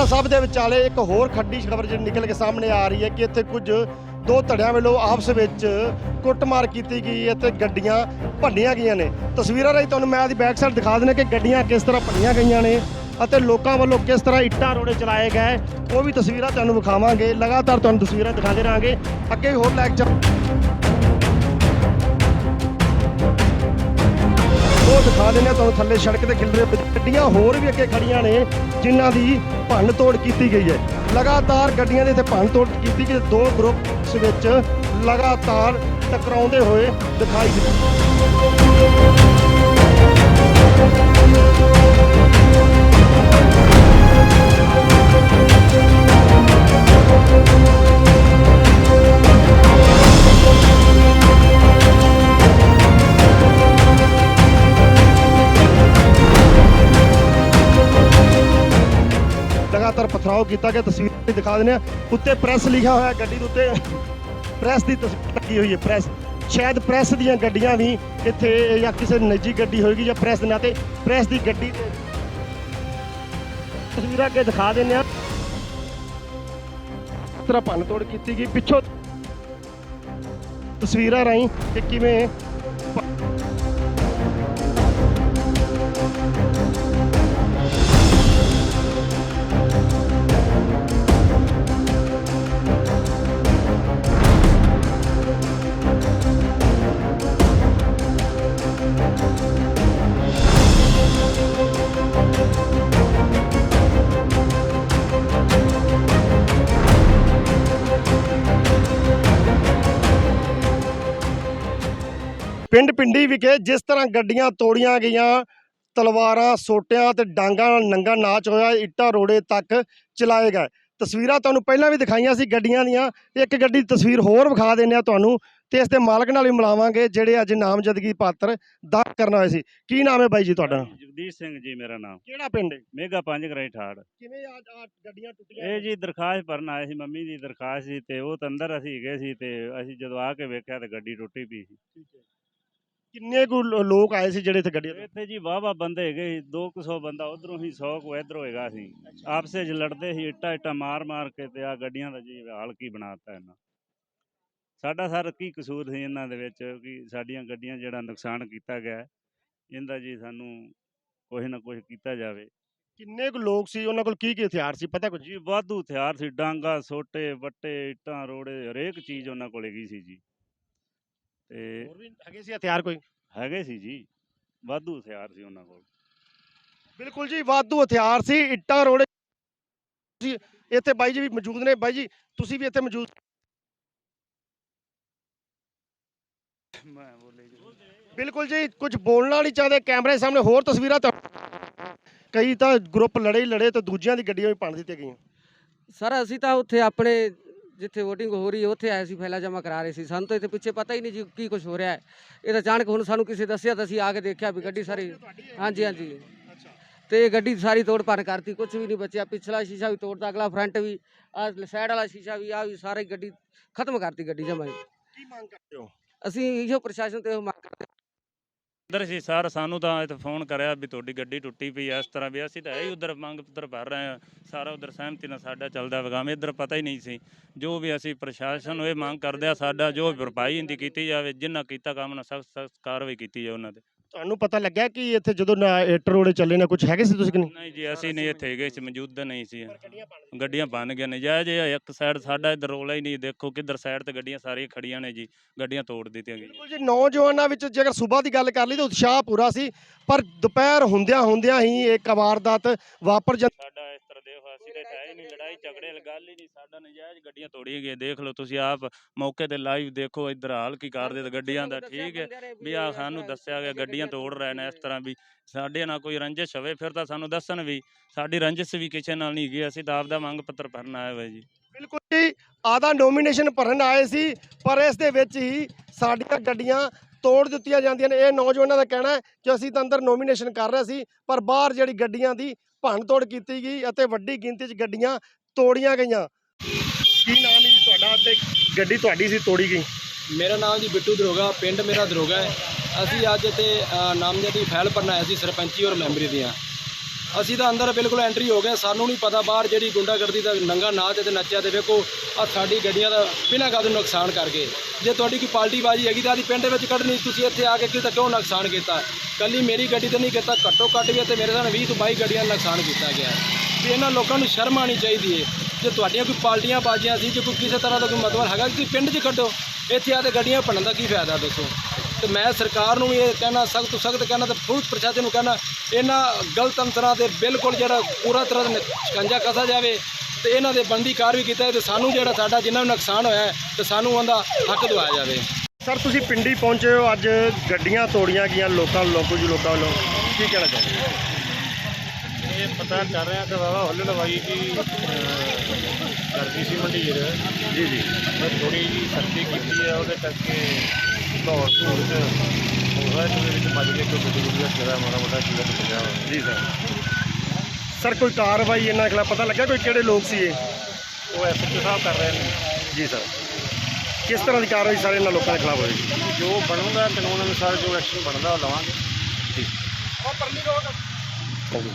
ਡੇਰਾ ਸਾਹਿਬ ਦੇ ਵਿਚਾਲੇ ਇੱਕ ਹੋਰ ਖੱਡੀ ਖਬਰ ਜਿਹੜੀ ਨਿਕਲ ਕੇ ਸਾਹਮਣੇ ਆ ਰਹੀ ਹੈ ਕਿ ਇੱਥੇ ਕੁਝ ਦੋ ਧੜਿਆਂ ਵੱਲੋਂ ਆਪਸ ਵਿੱਚ ਕੁੱਟਮਾਰ ਕੀਤੀ ਗਈ ਹੈ ਤੇ ਗੱਡੀਆਂ ਭੰਨੀਆਂ ਗਈਆਂ ਨੇ। ਤਸਵੀਰਾਂ ਰਾਹੀਂ ਤੁਹਾਨੂੰ ਮੈਂ ਆਦੀ ਬੈਕ ਸਾਈਡ ਦਿਖਾ ਦਿੰਦਾ ਕਿ ਗੱਡੀਆਂ ਕਿਸ ਤਰ੍ਹਾਂ ਭੰਨੀਆਂ ਗਈਆਂ ਨੇ ਅਤੇ ਲੋਕਾਂ ਵੱਲੋਂ ਕਿਸ ਤਰ੍ਹਾਂ ਇੱਟਾਂ ਰੋੜੇ ਚਲਾਏ ਗਏ, ਉਹ ਵੀ ਤਸਵੀਰਾਂ ਤੁਹਾਨੂੰ ਵਿਖਾਵਾਂਗੇ। ਲਗਾਤਾਰ ਤੁਹਾਨੂੰ ਤਸਵੀਰਾਂ ਦਿਖਾਉਂਦੇ ਰਹਾਂਗੇ। ਅੱਗੇ ਵੀ ਹੋਰ ਲੈਕਚਰ ਦਿਖਾ ਦਿੰਦੇ ਹਾਂ ਤੁਹਾਨੂੰ ਥੱਲੇ ਸੜਕ ਤੇ ਖਿਲਰੇ ਪਏ ਗੱਡੀਆਂ ਹੋਰ ਵੀ ਅੱਗੇ ਖੜੀਆਂ ਨੇ, ਜਿਨ੍ਹਾਂ ਦੀ ਭੰਨ ਤੋੜ ਕੀਤੀ ਗਈ ਹੈ। ਲਗਾਤਾਰ ਗੱਡੀਆਂ ਦੇ ਇੱਥੇ ਭੰਨ ਤੋੜ ਕੀਤੀ ਗਈ ਦੋ ਗਰੁੱਪਸ ਵਿੱਚ ਲਗਾਤਾਰ ਟਕਰਾਉਂਦੇ ਹੋਏ ਦਿਖਾਈ ਦਿੱਤੇ। ਲਗਾਤਾਰ ਪਥਰਾਓ ਕੀਤਾ ਗਿਆ ਤਸਵੀਰ ਵੀ ਦਿਖਾ ਦਿੰਦੇ ਆ ਉੱਤੇ ਪ੍ਰੈਸ ਲਿਖਿਆ ਹੋਇਆ ਗੱਡੀ ਦੇ ਉੱਤੇ ਪ੍ਰੈਸ ਦੀ ਤਸਵੀਰ ਲੱਗੀ ਹੋਈ ਹੈ ਪ੍ਰੈਸ ਸ਼ਾਇਦ ਪ੍ਰੈਸ ਦੀਆਂ ਗੱਡੀਆਂ ਵੀ ਇੱਥੇ ਜਾਂ ਕਿਸੇ ਨਿੱਜੀ ਗੱਡੀ ਹੋਏਗੀ ਜਾਂ ਪ੍ਰੈਸ ਦੇ ਨਾਂ ਤੇ ਪ੍ਰੈਸ ਦੀ ਗੱਡੀ ਤੇ ਤਸਵੀਰਾਂ ਅੱਗੇ ਦਿਖਾ ਦਿੰਦੇ ਆ ਇਸ ਤਰ੍ਹਾਂ ਭੰਨ ਤੋੜ ਕੀਤੀ ਗਈ ਪਿੱਛੋਂ ਤਸਵੀਰਾਂ ਰਾਹੀਂ ਕਿ ਕਿਵੇਂ ਪਿੰਡ ਪਿੰਡੀ ਵਿਖੇ ਜਿਸ ਤਰ੍ਹਾਂ ਗੱਡੀਆਂ ਤੋੜੀਆਂ ਗਈਆਂ ਤਲਵਾਰਾਂ ਸੋਟਿਆਂ ਤੇ ਡਾਂਗਾਂ ਨਾਲ ਨੰਗਾ ਨਾਚ ਹੋਇਆ ਇੱਟਾਂ ਰੋੜੇ ਤੱਕ ਚਲਾਏ ਗਏ। ਤਸਵੀਰਾਂ ਤੁਹਾਨੂੰ ਪਹਿਲਾਂ ਵੀ ਦਿਖਾਈਆਂ ਸੀ ਗੱਡੀਆਂ ਦੀਆਂ। ਇੱਕ ਗੱਡੀ ਦੀ ਤਸਵੀਰ ਹੋਰ ਵਿਖਾ ਦਿੰਦੇ ਆ ਤੁਹਾਨੂੰ ਤੇ ਇਸ ਦੇ ਮਾਲਕ ਨਾਲ ਵੀ ਮਿਲਾਵਾਂਗੇ ਜਿਹੜੇ ਅੱਜ ਨਾਮਜ਼ਦਗੀ ਪਾਤਰ ਦਾ ਕਰਨ ਆਏ ਸੀ। ਕੀ ਨਾਮ ਹੈ ਬਾਈ ਜੀ ਤੁਹਾਡਾ? ਜਗਦੀਸ਼ ਸਿੰਘ ਜੀ ਮੇਰਾ ਨਾਮ। ਕਿਹੜਾ ਪਿੰਡ ਹੈ? ਮੇਗਾ ਪੰਜ ਗਰਾਈ ਠਾੜ। ਕਿਵੇਂ ਆ ਆ ਗੱਡੀਆਂ ਟੁੱਟੀਆਂ? ਇਹ ਜੀ ਦਰਖਾਸਤ ਭਰਨ ਆਏ ਸੀ ਮੰਮੀ ਦੀ ਦਰਖਾਸਤ ਸੀ ਤੇ ਉਹ ਤਾਂ ਅੰਦਰ ਅਸੀਂ ਗਏ ਸੀ ਤੇ ਅਸੀਂ ਜਦੋਂ ਆ ਕੇ ਵੇਖਿਆ ਤੇ ਗੱਡੀ ਟੁੱਟੀ ਪਈ ਸੀ। ਕਿੰਨੇ ਕੁ ਲੋ- ਲੋਕ ਆਏ ਸੀ ਜਿਹੜੇ ਇੱਥੇ ਗੱਡੀਆਂ ਤੇ? ਇੱਥੇ ਜੀ ਵਾਹਵਾ ਬੰਦੇ ਹੈਗੇ ਸੀ 200 ਬੰਦਾ ਉਧਰੋਂ ਹੀ 100 ਕੋ ਇਧਰੋਂ ਹੈਗਾ ਸੀ। ਆਪਸੇ ਚ ਲੜਦੇ ਸੀ ਇੱਟਾ ਇੱਟਾ ਮਾਰ ਮਾਰ ਕੇ ਤੇ ਆ ਗੱਡੀਆਂ ਦਾ ਜੀ ਹਾਲ ਕੀ ਬਣਾਤਾ ਇਹਨਾਂ। ਸਾਡਾ ਸਰ ਕੀ ਕਸੂਰ ਸੀ ਇਹਨਾਂ ਦੇ ਵਿੱਚ ਕਿ ਸਾਡੀਆਂ ਗੱਡੀਆਂ ਜਿਹੜਾ ਨੁਕਸਾਨ ਕੀਤਾ ਗਿਆ ਹੈ, ਇਹਦਾ ਜੀ ਸਾਨੂੰ ਕੁਛ ਨਾ ਕੁਛ ਕੀਤਾ ਜਾਵੇ। ਕਿੰਨੇ ਕੁ ਲੋਕ ਸੀ ਉਹਨਾਂ ਕੋਲ ਕੀ ਕੀ ਹਥਿਆਰ ਸੀ ਪਤਾ ਕੁਝ ਜੀ ਵਾਧੂ ਹਥਿਆਰ ਸੀ ਡਾਂਗਾ ਸੋਟੇ ਵੱਟੇ ਇੱਟਾਂ ਰੋੜੇ ਹਰੇਕ ਚੀਜ਼ ਉਹਨਾਂ ਕੋਲ ਹੈਗੀ ਸੀ ਜੀ। ਤੇ ਹੋਰ ਵੀ ਹੈਗੇ ਸੀ ਹਥਿਆਰ ਕੋਈ? ਹੈਗੇ ਸੀ ਜੀ ਵਾਧੂ ਹਥਿਆਰ ਸੀ ਉਹਨਾਂ ਕੋਲ। ਬਿਲਕੁਲ ਜੀ ਵਾਧੂ ਹਥਿਆਰ ਸੀ ਇੱਟਾਂ ਰੋੜੇ ਸੀ ਇੱਥੇ ਬਾਈ ਜੀ ਵੀ ਮੌਜੂਦ ਨੇ। ਬਾਈ ਜੀ ਤੁਸੀਂ ਵੀ ਇੱਥੇ ਮੌਜੂਦ ਮੈਂ ਬੋਲੇ ਜੀ। ਬਿਲਕੁਲ ਜੀ ਕੁਝ ਬੋਲਣਾ ਨਹੀਂ ਚਾਹਦੇ ਕੈਮਰੇ ਸਾਹਮਣੇ ਹੋਰ ਤਸਵੀਰਾਂ ਤਾਂ ਕਈ ਤਾਂ ਗਰੁੱਪ ਲੜੇ ਹੀ ਲੜੇ ਤੇ ਦੂਜਿਆਂ ਦੀ ਗੱਡੀਆਂ ਵੀ ਭੰਨ ਦਿੱਤੀਆਂ ਗਈਆਂ। ਸਰ ਅਸੀਂ ਤਾਂ ਉੱਥੇ ਆਪਣੇ ਜਿੱਥੇ VOTING ਹੋ ਰਹੀ ਹੈ ਉੱਥੇ ਆਏ ਸੀ ਫੈਲਾ ਜਮ੍ਹਾਂ ਕਰਾ ਰਹੇ ਸੀ। ਸਾਨੂੰ ਤਾਂ ਇੱਥੇ ਪਿੱਛੇ ਪਤਾ ਹੀ ਨਹੀਂ ਜੀ ਕੀ ਕੁਝ ਹੋ ਰਿਹਾ ਹੈ। ਇਹ ਤਾਂ ਅਚਾਨਕ ਹੁਣ ਸਾਨੂੰ ਕਿਸੇ ਦੱਸਿਆ ਤਾਂ ਅਸੀਂ ਆ ਕੇ ਦੇਖਿਆ ਵੀ ਗੱਡੀ ਸਾਰੀ ਹਾਂਜੀ ਹਾਂਜੀ। ਤੇ ਇਹ ਗੱਡੀ ਸਾਰੀ ਤੋੜ ਭੰਨ ਕਰਤੀ ਕੁਝ ਵੀ ਨਹੀਂ ਬਚਿਆ। ਪਿਛਲਾ ਸ਼ੀਸ਼ਾ ਵੀ ਤੋੜਤਾ ਅਗਲਾ ਫਰੰਟ ਵੀ ਆ ਸਾਈਡ ਵਾਲਾ ਸ਼ੀਸ਼ਾ ਵੀ ਆ ਵੀ ਸਾਰੀ ਗੱਡੀ ਖਤਮ ਕਰਤੀ ਗੱਡੀ ਜਮਾਈ ਕੀ ਮੰਗ ਕਰਦੇ ਹੋ? ਅਸੀਂ ਇਹੋ ਪ੍ਰਸ਼ਾਸਨ ਤੋਂ ਮੰਗ ਕਰਦੇ ਅੰਦਰ ਸੀ, ਸਰ ਸਾਨੂੰ ਤਾਂ ਇੱਥੇ ਫੋਨ ਕਰਿਆ ਵੀ ਤੁਹਾਡੀ ਗੱਡੀ ਟੁੱਟੀ ਪਈ ਐ ਇਸ ਤਰ੍ਹਾਂ ਵੀ ਅਸੀਂ ਤਾਂ ਹੈ ਹੀ ਉਧਰ ਮੰਗ ਪੱਤਰ ਭਰ ਰਹੇ ਆ। ਸਾਰਾ ਉਧਰ ਸਹਿਮਤੀ ਨਾਲ ਸਾਡਾ ਚੱਲਦਾ ਵਗਾਮ, ਇੱਧਰ ਪਤਾ ਹੀ ਨਹੀਂ ਸੀ। ਜੋ ਵੀ ਅਸੀਂ ਪ੍ਰਸ਼ਾਸਨ ਨੂੰ ਇਹ ਮੰਗ ਕਰਦੇ ਆ, ਸਾਡਾ ਜੋ ਭਰਪਾਈ ਇੰਦੀ ਕੀਤੀ ਜਾਵੇ, ਜਿੰਨਾ ਕੀਤਾ ਕੰਮ ਨਾਲ ਸਖਤ ਸਖਤ ਕਾਰਵਾਈ ਕੀਤੀ ਜਾਵੇ ਉਹਨਾਂ ਤੇ। ਤੁਹਾਨੂੰ ਪਤਾ ਲੱਗਿਆ ਕਿ ਇੱਥੇ ਜਦੋਂ ਰੋੜੇ ਚੱਲੇ ਨੇ ਕੁਝ ਹੈਗੇ ਸੀ ਤੁਸੀਂ ਕਿ ਨਹੀਂ? ਨਹੀਂ ਜੀ ਅਸੀਂ ਨਹੀਂ ਇੱਥੇ ਗਏ ਸੀ ਮੌਜੂਦ ਨਹੀਂ ਸੀ। ਗੱਡੀਆਂ ਬਣ ਗਈਆਂ। ਨੇ। ਜਾਇਜ਼ ਇਹ ਇੱਕ ਸਾਈਡ ਸਾਡਾ ਇੱਧਰ ਰੋਲਾ ਹੀ ਨਹੀਂ ਦੇਖੋ ਕਿੱਧਰ ਸਾਈਡ ਤੇ ਗੱਡੀਆਂ ਸਾਰੀਆਂ ਖੜੀਆਂ ਨੇ ਜੀ ਗੱਡੀਆਂ ਤੋੜ ਦਿੱਤੀਆਂ ਗਈਆਂ। ਬਿਲਕੁਲ ਜੀ ਨੌਜਵਾਨਾਂ ਵਿੱਚ ਜੇਕਰ ਸਵੇਰ ਦੀ ਗੱਲ ਕਰ ਲਈ ਤਾਂ ਉਤਸ਼ਾਹ ਪੂਰਾ ਸੀ ਪਰ ਦੁਪਹਿਰ ਹੁੰਦਿਆਂ ਹੁੰਦਿਆਂ ਹੀ ਇੱਕ ਵਾਰਦਾਤ ਵਾਪਰ ਜਾਂਦੀ ਸਾਡਾ ਇਸ ਤਰ੍ਹਾਂ ਦੇਖੋ ਅਸੀਂ ਤਾਂ ਹੈ ਹੀ ਨਹੀਂ ਲੜਾਈ ਝਗੜੇ ਗੱਲ ਹੀ ਨਹੀਂ ਸਾਡਾ ਨਜਾਇਜ਼ ਗੱਡੀਆਂ ਤੋੜੀਆਂ ਗਈਆਂ ਦੇਖ ਲਓ ਤੁਸੀਂ ਆਪ ਮੌਕੇ ਤੇ ਲਾਈਵ ਦੇਖੋ ਇੱਧਰ ਹਾਲ ਕੀ ਕਰਦੇ ਤੇ ਗੱਡੀਆਂ ਦਾ ਠੀਕ ਹੈ ਵੀ ਆ ਸਾਨੂੰ ਦੱਸਿਆ ਗਿਆ ਗੱਡੀਆਂ ਤੋੜ ਰਹੇ ਨੇ ਇਸ ਤਰ੍ਹਾਂ ਵੀ। ਸਾਡੇ ਨਾਲ ਕੋਈ ਰੰਜਿਸ਼ ਹੋਵੇ ਫਿਰ ਤਾਂ ਸਾਨੂੰ ਦੱਸਣ ਵੀ ਸਾਡੀ ਰੰਜਿਸ਼ ਵੀ ਕਿਸੇ ਨਾਲ ਨਹੀਂ ਹੈਗੀ ਅਸੀਂ ਤਾਂ ਆਪਦਾ ਮੰਗ ਪੱਤਰ ਭਰਨ ਆਏ ਹੋਏ ਜੀ। ਬਿਲਕੁਲ ਜੀ ਆਦਾ ਨੋਮੀਨੇਸ਼ਨ ਭਰਨ ਆਏ ਸੀ ਪਰ ਇਸ ਦੇ ਵਿੱਚ ਹੀ ਸਾਡੀਆਂ ਗੱਡੀਆਂ ਤੋੜ ਦਿੱਤੀਆਂ ਜਾਂਦੀਆਂ ਨੇ। ਇਹ ਨੌਜਵਾਨਾਂ ਦਾ ਕਹਿਣਾ ਹੈ ਕਿ ਅਸੀਂ ਤਾਂ ਅੰਦਰ ਨੋਮੀਨੇਸ਼ਨ ਕਰ ਰਹੇ ਸੀ ਪਰ ਬਾਹਰ ਜਿਹੜੀ ਗੱਡੀਆਂ ਦੀ ਭੰਨ ਤੋੜ ਕੀਤੀ ਗਈ ਅਤੇ ਵੱਡੀ ਗਿਣਤੀ 'ਚ ਗੱਡੀਆਂ ਤੋੜੀਆਂ ਗਈਆਂ। ਕੀ ਨਾਮ ਹੈ ਜੀ ਤੁਹਾਡਾ ਤੇ ਗੱਡੀ ਤੁਹਾਡੀ ਸੀ ਤੋੜੀ ਗਈ? ਮੇਰਾ ਨਾਮ ਜੀ ਬਿੱਟੂ ਦਰੋਗਾ ਪਿੰਡ ਮੇਰਾ ਦਰੋਗਾ ਹੈ। ਅਸੀਂ ਅੱਜ ਇੱਥੇ ਅ, ਨਾਮਜ਼ਦਗੀ ਫਾਈਲ ਭਰਨ ਆਏ ਸੀ ਸਰਪੰਚੀ ਔਰ ਮੈਂਬਰੀ ਦੀਆਂ। ਅਸੀਂ ਤਾਂ ਅੰਦਰ ਬਿਲਕੁਲ ਐਂਟਰੀ ਹੋ ਗਏ। ਸਾਨੂੰ ਨਹੀਂ ਪਤਾ ਬਾਹਰ ਜਿਹੜੀ ਗੁੰਡਾਗਰਦੀ ਦਾ ਨੰਗਾ ਨਾਚ ਤੇ ਨੱਚਿਆ ਤੇ ਵੇਖੋ ਆ ਸਾਡੀ ਗੱਡੀਆਂ ਦਾ ਬਿਨਾਂ ਗੱਲ ਨੁਕਸਾਨ ਕਰ ਗਏ। ਜੇ ਤੁਹਾਡੀ ਕੋਈ ਪਾਲਟੀ ਬਾਜੀ ਹੈਗੀ ਤਾਂ ਆਦੀ ਪਿੰਡ ਵਿੱਚ ਕੱਢਣੀ, ਤੁਸੀਂ ਇੱਥੇ ਆ ਕੇ ਕਿਤੇ ਕਿਉਂ ਨੁਕਸਾਨ ਕੀਤਾ? ਕੱਲੀ ਮੇਰੀ ਗੱਡੀ ਤੇ ਨਹੀਂ ਕੀਤਾ, ਘੱਟੋ ਘੱਟ ਵੀ ਤੇ ਮੇਰੇ ਨਾਲ 20 ਤੋਂ 22 ਗੱਡੀਆਂ ਦਾ ਨੁਕਸਾਨ ਕੀਤਾ ਗਿਆ ਹੈ। ਵੀ ਇਹਨਾਂ ਲੋਕਾਂ ਨੂੰ ਸ਼ਰਮ ਆਣੀ ਚਾਹੀਦੀ ਹੈ ਜੇ ਤੁਹਾਡੀਆਂ ਕੋਈ ਪਾਲਟੀਆਂ ਬਾਜੀਆਂ ਸੀ, ਜੇ ਕੋਈ ਕਿਸੇ ਤਰ੍ਹਾਂ ਦਾ ਕੋਈ ਮਤਲਬ ਹੈਗਾ ਕਿ ਤੁਸੀਂ ਪਿੰਡ 'ਚ ਕੱਢੋ ਇੱਥੇ ਆ ਤੇ ਗੱਡੀਆਂ ਭੰਨਣ ਦਾ ਕੀ ਫਾਇਦਾ, ਦੱਸੋ? ਤੇ ਮੈਂ ਸਰਕਾਰ ਨੂੰ ਵੀ ਇਹ ਕਹਿਣਾ, ਸਖਤ ਤੋਂ ਸਖਤ ਕਹਿਣਾ ਤੇ ਪੁਲਿਸ ਪ੍ਰਸ਼ਾਸਨ ਨੂੰ ਕਹਿਣਾ, ਇਹਨਾਂ ਗਲਤ ਅੰਤਰਾਂ ਤੇ ਬਿਲਕੁਲ ਜਿਹੜਾ ਪੂਰਾ ਤਰ੍ਹਾਂ ਦਾ ਸ਼ਿਕੰਜਾ ਕਸਾ ਜਾਵੇ। ਤੇ ਇਹਨਾਂ ਦੇ ਬੰਦੀ ਕਾਰ ਵੀ ਕੀਤਾ ਤੇ ਸਾਨੂੰ ਜਿਹੜਾ ਸਾਡਾ ਜਿੰਨਾ ਵੀ ਨੁਕਸਾਨ ਹੋਇਆ ਹੈ ਤੇ ਸਾਨੂੰ ਉਹਦਾ ਹੱਕ ਦਿਵਾਇਆ ਜਾਵੇ। ਸਰ ਤੁਸੀਂ ਪਿੰਡੀ ਪਹੁੰਚੇ ਹੋ ਅੱਜ ਗੱਡੀਆਂ ਤੋੜੀਆਂ ਗਈਆਂ ਲੋਕਾਂ ਲੋਕੋ ਜੀ ਲੋਕਾਂ ਵੱਲੋਂ। ਕੀ ਕਹਿਣਾ ਚਾਹੁੰਦੇ ਹੋ? ਇਹ ਪਤਾ ਕਰ ਰਿਹਾ ਕਿ ਬਾਬਾ ਹੁੱਲ ਲਵਾਈ ਦੀ ਕਰਦੀ ਸੀ ਮੰਡੀਰ। ਜੀ ਜੀ। ਮੈਂ ਥੋੜੀ ਜੀ ਸਖਤੀ ਕੀਤੀ ਹੈ ਉਹਦੇ ਕਰਕੇ ਦੌੜ ਧੂੜ ਚ ਹੋਇਆ ਤੇ ਵਿੱਚ ਵੱਜ ਕੇ ਕੋਈ ਗੱਡੀ ਗੁੱਡੀ ਦਾ ਮਾੜਾ ਮੋਟਾ ਗਿਆ ਵਾ। ਜੀ ਸਰ। ਸਰ ਕੋਈ ਕਾਰਵਾਈ ਇਹਨਾਂ ਖਿਲਾਫ ਪਤਾ ਲੱਗਾ ਕੋਈ ਕਿਹੜੇ ਲੋਕ ਸੀ ਇਹ? ਉਹ ਐਸਐਚਓ ਸਾਹਿਬ ਕਰ ਰਹੇ ਨੇ। ਜੀ ਸਰ। ਕਿਸ ਤਰ੍ਹਾਂ ਦੀ ਕਾਰਵਾਈ ਸਾਰੇ ਇਹਨਾਂ ਲੋਕਾਂ ਦੇ ਖਿਲਾਫ ਹੋਏਗੀ ਜੋ ਬਣੂਗਾ ਕਾਨੂੰਨ ਅਨੁਸਾਰ ਜੋ ਐਕਸ਼ਨ ਬਣਦਾ ਉਹ ਲਵਾਂਗੇ। Thank you